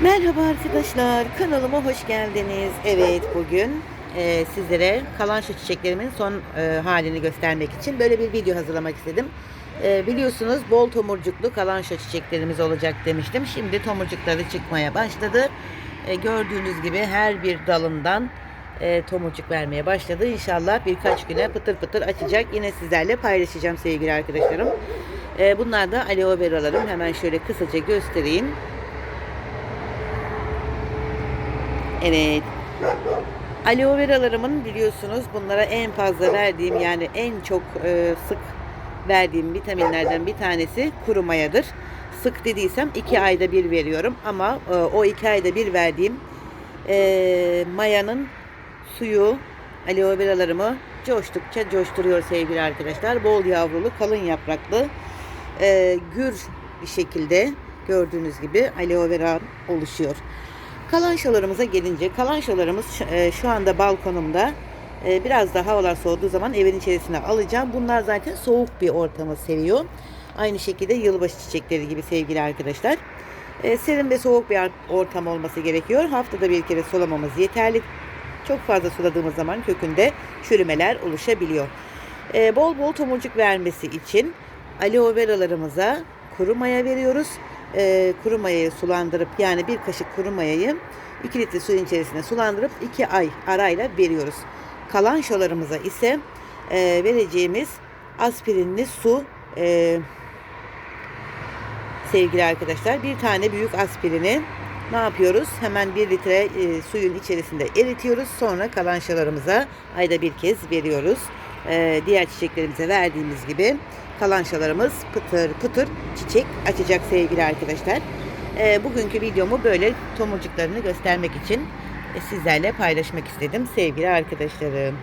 Merhaba arkadaşlar, kanalıma hoş geldiniz. Evet, bugün e, sizlere kalan şu çiçeklerimin son e, halini göstermek için böyle bir video hazırlamak istedim. E, biliyorsunuz bol tomurcuklu kalan şu çiçeklerimiz olacak demiştim. Şimdi tomurcukları çıkmaya başladı. E, gördüğünüz gibi her bir dalından e, tomurcuk vermeye başladı. İnşallah birkaç güne pıtır pıtır açacak. Yine sizlerle paylaşacağım sevgili arkadaşlarım. E, bunlar da aloe veralarım. Hemen şöyle kısaca göstereyim. Evet. Aloe veralarımın biliyorsunuz bunlara en fazla verdiğim yani en çok e, sık verdiğim vitaminlerden bir tanesi kuru mayadır. Sık dediysem iki ayda bir veriyorum ama e, o iki ayda bir verdiğim e, mayanın suyu aloe veralarımı coştukça coşturuyor sevgili arkadaşlar. Bol yavrulu, kalın yapraklı, e, gür bir şekilde gördüğünüz gibi aloe vera oluşuyor. Kalançalarımıza gelince kalançalarımız e, şu anda balkonumda. E, biraz da havalar soğuduğu zaman evin içerisine alacağım. Bunlar zaten soğuk bir ortamı seviyor. Aynı şekilde yılbaşı çiçekleri gibi sevgili arkadaşlar. E, serin ve soğuk bir ortam olması gerekiyor. Haftada bir kere sulamamız yeterli. Çok fazla suladığımız zaman kökünde çürümeler oluşabiliyor. Bol bol tomurcuk vermesi için aloe veralarımıza kuru maya veriyoruz. E, kuru mayayı sulandırıp yani bir kaşık kuru mayayı 2 litre suyun içerisine sulandırıp 2 ay arayla veriyoruz. Kalan şolarımıza ise e, vereceğimiz aspirinli su e, sevgili arkadaşlar bir tane büyük aspirini ne yapıyoruz? Hemen bir litre e, suyun içerisinde eritiyoruz. Sonra kalan şalarımıza ayda bir kez veriyoruz. E, diğer çiçeklerimize verdiğimiz gibi kalan şalarımız pıtır pıtır çiçek açacak sevgili arkadaşlar. E, bugünkü videomu böyle tomurcuklarını göstermek için e, sizlerle paylaşmak istedim sevgili arkadaşlarım.